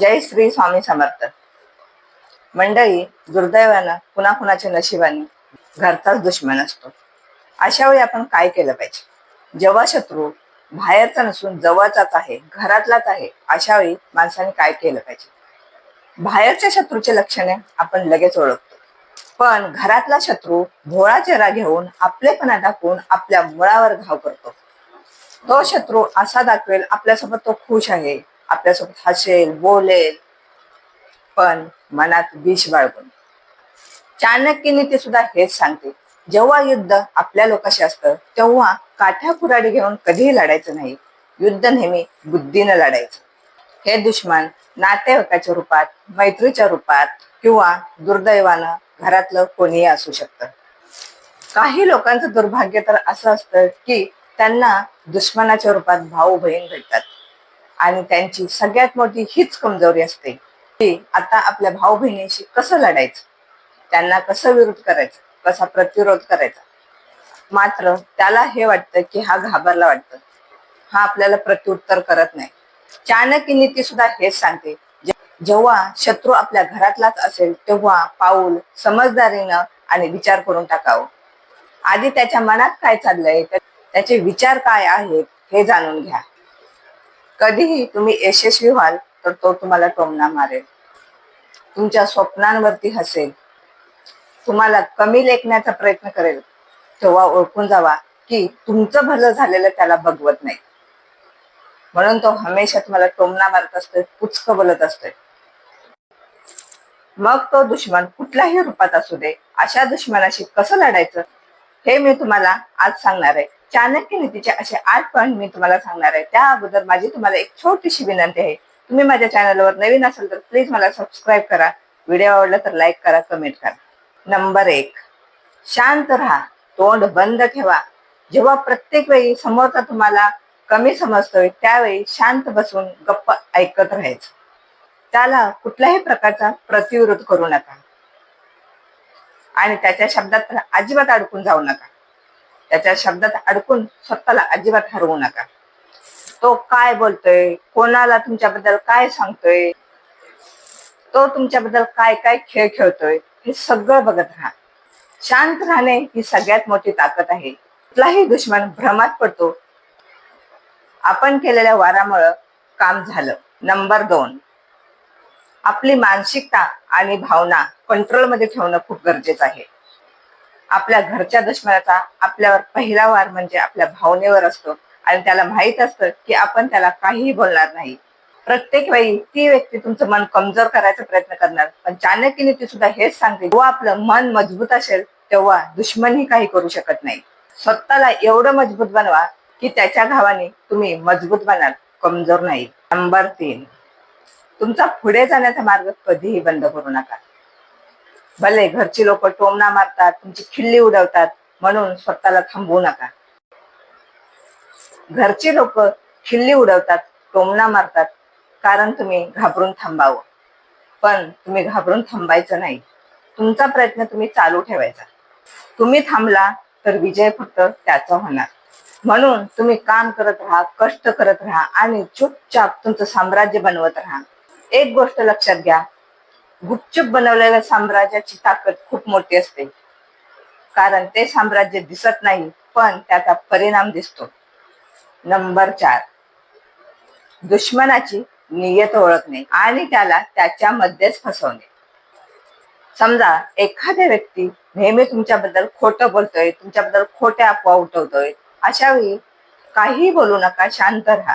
जय श्री स्वामी समर्थ. मंडळी दुर्दैवानं कुणा कुणाच्या नशिबाने घरचाच दुश्मन असतो. अशा वेळी आपण काय केलं पाहिजे? जेव्हा शत्रू बाहेरचा नसून जवळचाच आहे घरातलाच आहे अशा वेळी माणसाने काय केलं पाहिजे? बाहेरच्या शत्रूचे लक्षणे आपण लगेच ओळखतो. पण घरातला शत्रू भोळा चेहरा घेऊन आपलेपणा दाखवून आपल्या मुळावर घाव करतो. तो शत्रू असा दाखवेल आपल्यासोबत तो खुश आहे आपल्यासोबत हसेल बोलेल पण मनात विष बाळगून. चाणक्य नीती सुद्धा हेच सांगते. जेव्हा युद्ध आपल्या लोकांशी असतं तेव्हा काठ्या कुराडी घेऊन कधीही लढायचं नाही. युद्ध नेहमी बुद्धीनं लढायचं. हे दुश्मन नातेवाईकाच्या रूपात मैत्रीच्या रूपात किंवा दुर्दैवानं घरातलं कोणीही असू शकतं. काही लोकांचं दुर्भाग्य तर असं असतं की त्यांना दुश्मनाच्या रूपात भाऊ बहीण भेटतात. आणि त्यांची सगळ्यात मोठी हीच कमजोरी असते की आता आपल्या भाऊ बहिणीशी कसं लढायचं? त्यांना कसं विरोध करायचं? कसा प्रतिरोध करायचा? मात्र त्याला हे वाटतं की हा घाबरला वाटतं. हा आपल्याला प्रत्युत्तर करत नाही. चाणक्य नीती सुद्धा हेच सांगते. जेव्हा शत्रू आपल्या घरातलाच असेल तेव्हा पाऊल समजदारीनं आणि विचार करून टाकावं. आधी त्याच्या मनात काय चाललंय? त्याचे विचार काय आहेत हे जाणून घ्या. कधीही तुम्ही यशस्वी व्हाल तर तो तुम्हाला टोमणा मारेल. तुमच्या स्वप्नांवरती हसेल. तुम्हाला कमी लेखण्याचा प्रयत्न करेल. तेव्हा ओळखून जावा की तुमचं भलं झालेलं त्याला बघवत नाही. म्हणून तो हमेशा तुम्हाला टोमणा मारत असतोय पुचक बोलत असतोय. मग तो दुश्मन कुठल्याही रूपात असू दे अशा दुश्मनाशी कसं लढायचं हे मी तुम्हाला आज सांगणार आहे. चाणक्य नीतीचे असे आठ पॉईंट मी तुम्हाला सांगणार आहे. त्या अगोदर माझी तुम्हाला एक छोटीशी विनंती आहे. तुम्ही माझ्या चॅनलवर नवीन असाल तर प्लीज मला सबस्क्राईब करा. व्हिडिओ आवडला तर लाईक करा कमेंट करा. नंबर एक शांत राहा. तोंड बंद ठेवा. जेव्हा प्रत्येक वेळी समोरचा तुम्हाला कमी समजतोय त्यावेळी शांत बसून गप्प ऐकत राहायचं. त्याला कुठल्याही प्रकारचा प्रतिविरोध करू नका. आणि त्याच्या शब्दात तर अजिबात अडकून जाऊ नका. त्याच्या शब्दात अडकून स्वतःला अजिबात हरवू नका. तो काय बोलतोय? कोणाला तुमच्याबद्दल काय सांगतोय? तो तुमच्याबद्दल काय काय खेळ खेळतोय? हे सगळं बघत राहा. शांत राहणे ही सगळ्यात मोठी ताकद आहे. कुठलाही दुश्मन भ्रमात पडतो. आपण केलेल्या वारामुळं काम झालं. नंबर दोन. आपली मानसिकता आणि भावना कंट्रोलमध्ये ठेवणं खूप गरजेचं आहे. आपल्या घरच्या दुश्मनाचा आपल्यावर पहिला वार म्हणजे आपल्या भावनेवर असतो. आणि त्याला माहीत असतं की आपण त्याला काहीही बोलणार नाही. प्रत्येक वेळी ती व्यक्ती तुमचं मन कमजोर करायचा प्रयत्न करणार. पण चाणक्यने ती सुद्धा हेच सांगते जेव्हा आपलं मन मजबूत असेल तेव्हा दुश्मनही काही करू शकत नाही. स्वतःला एवढं मजबूत बनवा की त्याच्या घावाने तुम्ही मजबूत बनाल कमजोर नाही. नंबर तीन. तुमचा पुढे जाण्याचा मार्ग कधीही बंद करू नका. भले घरची लोक टोमणा मारतात तुमची खिल्ली उडवतात म्हणून स्वतःला थांबवू नका. घरची लोक खिल्ली उडवतात टोमणा मारतात कारण तुम्ही घाबरून थांबावं. पण तुम्ही घाबरून थांबायचं नाही. तुमचा प्रयत्न तुम्ही चालू ठेवायचा. तुम्ही थांबला तर विजय फक्त त्याचा होणार. म्हणून तुम्ही काम करत राहा कष्ट करत राहा आणि चुपचाप तुमचं साम्राज्य बनवत राहा. एक गोष्ट लक्षात घ्या गुपचूप बनवलेल्या साम्राज्याची ताकद खूप मोठी असते. कारण ते साम्राज्य दिसत नाही पण त्याचा परिणाम दिसतो. नंबर चार. दुश्मनाची नियत ओळखणे आणि त्याला त्याच्यामध्येच फसवणे. समजा एखाद्या व्यक्ती नेहमी तुमच्याबद्दल खोटं बोलतोय तुमच्याबद्दल खोट्या अफवा उठवतोय अशा वेळी काही बोलू नका शांत राहा.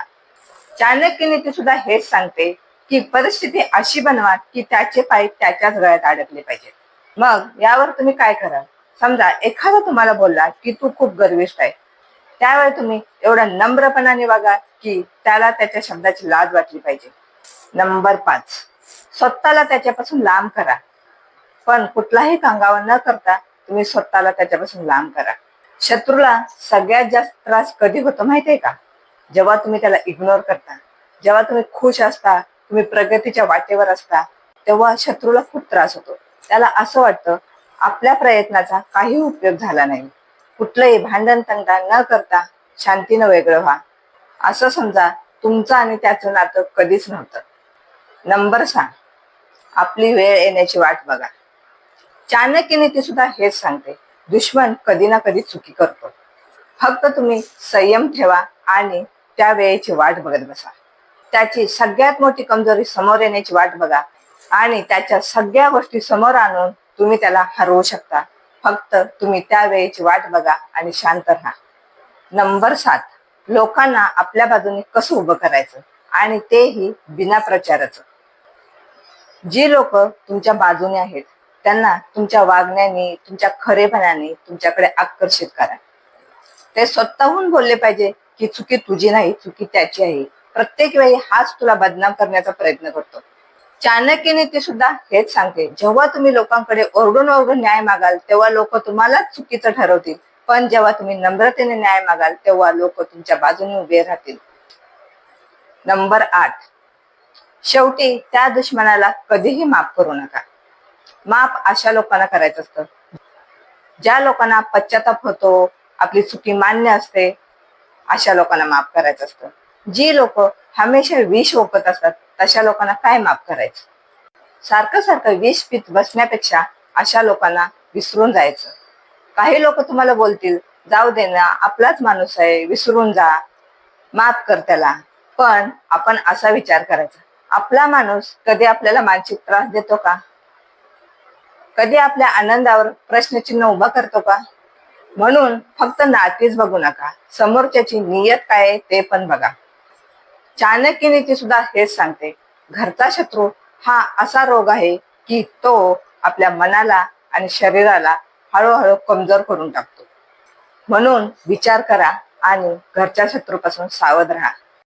चाणक्यने ती सुद्धा हेच सांगते की परिस्थिती अशी बनवा की त्याचे पाय त्याच्याच गळ्यात अडकले पाहिजेत मग यावर तुम्ही काय करा समजा एखादा तुम्हाला बोलला की तू खूप गर्विष्ठ आहे. त्यावेळी तुम्ही एवढा नम्रपणाने वागा की त्याला त्याच्या शब्दाची लाज वाटली पाहिजे. नंबर पाच. स्वतःला त्याच्यापासून लांब करा. पण कुठलाही कांगावा न करता तुम्ही स्वतःला त्याच्यापासून लांब करा. शत्रूला सगळ्यात जास्त त्रास कधी होतो माहितीये का? जेव्हा तुम्ही त्याला इग्नोर करता जेव्हा तुम्ही खुश असता तुम्ही प्रगतीच्या वाटेवर असता तेव्हा शत्रूला खूप त्रास होतो. त्याला असं वाटतं आपल्या प्रयत्नाचा काही उपयोग झाला नाही. कुठलंही भांडण तंटा न करता शांतीनं वेगळं व्हा. असं समजा तुमचं आणि त्याचं नातं कधीच नव्हतं. नंबर सहा. आपली वेळ येण्याची वाट बघा. चाणक्यने ती सुद्धा हेच सांगते दुश्मन कधी ना कधी चुकी करतो. फक्त तुम्ही संयम ठेवा आणि त्या वेळेची वाट बघत बसा. त्याची सगळ्यात मोठी कमजोरी समोर येण्याची वाट बघा. आणि त्याच्या सगळ्या गोष्टी समोर आणून तुम्ही त्याला हरवू शकता. फक्त तुम्ही त्या वेळेची वाट बघा आणि शांत राहा. नंबर सात लोकांना आपल्या बाजूने कसं उभं करायचं? आणि तेही बिना प्रचाराचं. जी लोक तुमच्या बाजूने आहेत त्यांना तुमच्या वागण्याने तुमच्या खरेपणाने तुमच्याकडे आकर्षित करा. ते स्वतःहून बोलले पाहिजे की चुकी तुझी नाही चुकी त्याची आहे. प्रत्येक वेळी हाच तुला बदनाम करण्याचा प्रयत्न करतो. चाणक्यने ते सुद्धा हेच सांगते. जेव्हा तुम्ही लोकांकडे ओरडून ओरडून न्याय मागाल तेव्हा लोक तुम्हालाच चुकीचं ठरवतील. पण जेव्हा तुम्ही नम्रतेने न्याय मागाल तेव्हा लोक तुमच्या बाजूने उभे राहतील. नंबर आठ. शेवटी त्या दुश्मनाला कधीही माफ करू नका. माफ अशा लोकांना करायचं असतं. ज्या लोकांना पश्चाताप होतो आपली चुकी मान्य असते अशा लोकांना माफ करायचं असतं. जी लोक हमेशा विष ओकत असतात तशा लोकांना काय माफ करायचं? सारखं सारखं विष पित बसण्यापेक्षा अशा लोकांना विसरून जायचं. काही लोक तुम्हाला बोलतील जाऊ दे ना आपलाच माणूस आहे विसरून जा माफ कर त्याला. पण आपण असा विचार करायचा आपला माणूस कधी आपल्याला मानसिक त्रास देतो का? कधी आपल्या आनंदावर प्रश्नचिन्ह उभा करतो का? म्हणून फक्त नातीच बघू नका समोरच्याची नियत काय आहे ते पण बघा. चाणक्यनीती सुद्धा हेच सांगते. घरचा शत्रू हा असा रोग आहे की तो आपल्या मनाला आणि शरीराला हळूहळू कमजोर करून टाकतो. म्हणून विचार करा आणि घरच्या शत्रूपासून सावध राहा.